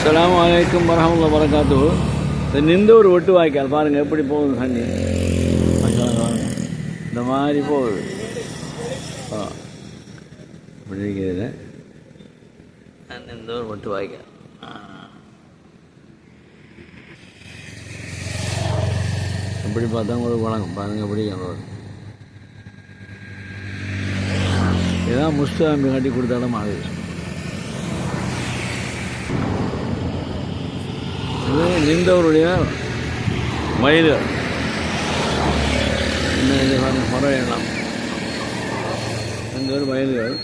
அஸ்ஸலாமு அலைக்கும் வரஹமத்துல்லாஹி வரகாத்து இந்த நின்ற ஒரு ஒட்டு வாய்க்கால் பாருங்கள் எப்படி போகுது தண்ணி பாருங்க. இந்த மாதிரி போகுது ஆ இப்படி இருக்கிறது இந்த ஒரு ஒட்டு வாய்க்கால். எப்படி பார்த்தா உங்களுக்கு வழங்கும் பாருங்கள் எப்படி வரும் இதான் முஸ்தாம்பி கட்டி கொடுத்த இடம் ஆகுது நின்றவருடைய வயது இந்த மரம் எல்லாம். இந்த ஒரு வயல்கள்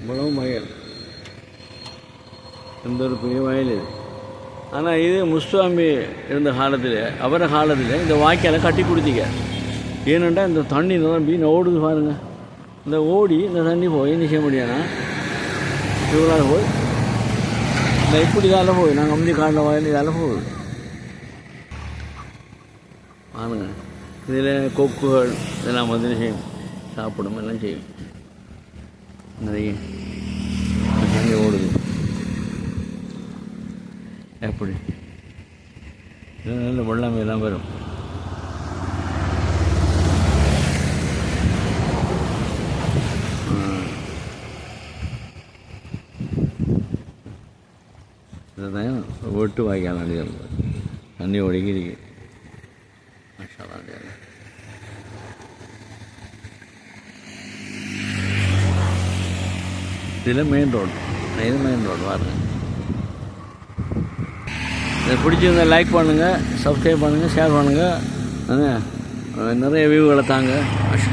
இவ்வளவு வயல் இந்த ஒரு பெரிய வயல் இது ஆனால் இது முஸ்வாமி இருந்த காலத்தில் அவர காலத்தில் இந்த வாய்க்காலை கட்டி கொடுத்தீங்க. ஏனென்றால் இந்த தண்ணி நிரம்பி இந்த ஓடுது பாருங்கள் இந்த ஓடி இந்த தண்ணி போய் என்ன செய்ய முடியாதுன்னா இவ்வளோ போய் இந்த இப்படி இதால் போகுது நாங்கள் அம்மி காட்டில் வயல் இதால் போகுது பாருங்க இதில் கொக்குகள் இதெல்லாம் வந்து செய்யும் சாப்பிடும் எல்லாம் செய்யும் நிறைய அங்கே ஓடுது எப்படி இது நல்ல வெள்ளம் எல்லாம் வரும் இதுதான் ஒட்டு வாய்க்கால் அடிகள் தண்ணி ஒடுங்கி இருக்கு இதில் மெயின் ரோடு இது மெயின் ரோடு பாருங்க இதை பிடிச்சிருந்தா லைக் பண்ணுங்கள் சப்ஸ்கிரைப் பண்ணுங்கள் ஷேர் பண்ணுங்கள் நிறைய வியூகளை தாங்க மாஷா